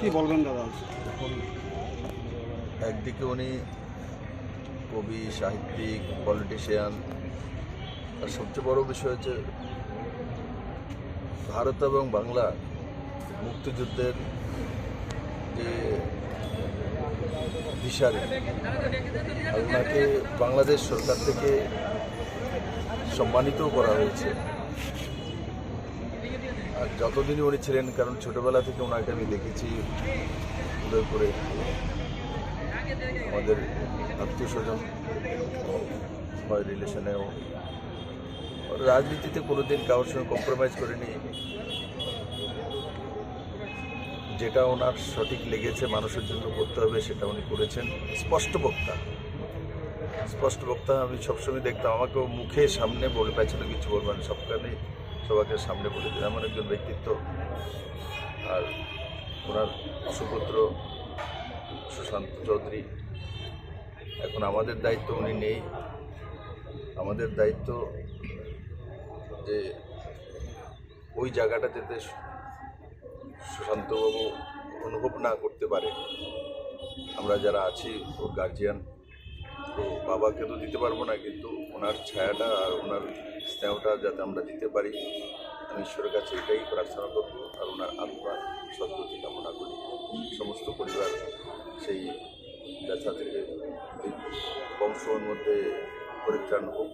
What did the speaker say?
কি বলবেন দাদা? এখন একদিকে উনি কবি, সাহিত্যিক পলিটিশিয়ান আর সবচেয়ে বড় বিষয় হচ্ছে ভারত এবং বাংলা মুক্তিযুদ্ধের যে দিশারি ওনাকে বাংলাদেশ সরকার থেকে সম্মানিত করা হয়েছে। যতদিনই উনি ছিলেন, কারণ ছোটবেলা থেকে ওনাকে আমি দেখেছি উদয়পুরে, আমাদের আত্মীয় স্বজন হয় রিলেশনেও। রাজনীতিতে কোনোদিন কারোর সঙ্গে কম্প্রোমাইজ করেনি। যেটা ওনার সঠিক লেগেছে মানুষের জন্য করতে হবে, সেটা উনি করেছেন। স্পষ্ট বক্তা। স্পষ্ট বক্তা আমি সবসময় দেখতাম। আমাকেও মুখে সামনে বলে পাইছিল, কিছু বলবেন সবখানে সবাইকে সামনে বলে দিন এমন একজন ব্যক্তিত্ব আর ওনার সুপুত্র সুশান্ত চৌধুরী। এখন আমাদের দায়িত্ব উনি নেই। আমাদের দায়িত্ব যে ওই জায়গাটা যাতে সুশান্তবাবু অনুভব না করতে পারে। আমরা যারা আছি ওর গার্জিয়ান তো বাবাকে তো দিতে পারব না, কিন্তু ওনার ছায়াটা আর ওনার স্নেহটা যাতে আমরা দিতে পারি, আমি ঈশ্বরের কাছে এটাই প্রার্থনা করব আর ওনার আত্মার সদ্গতি কামনা করি। সমস্ত পরিবার সেই ব্যথা থেকে কম সময়ের মধ্যে পরিত্রাণ হোক।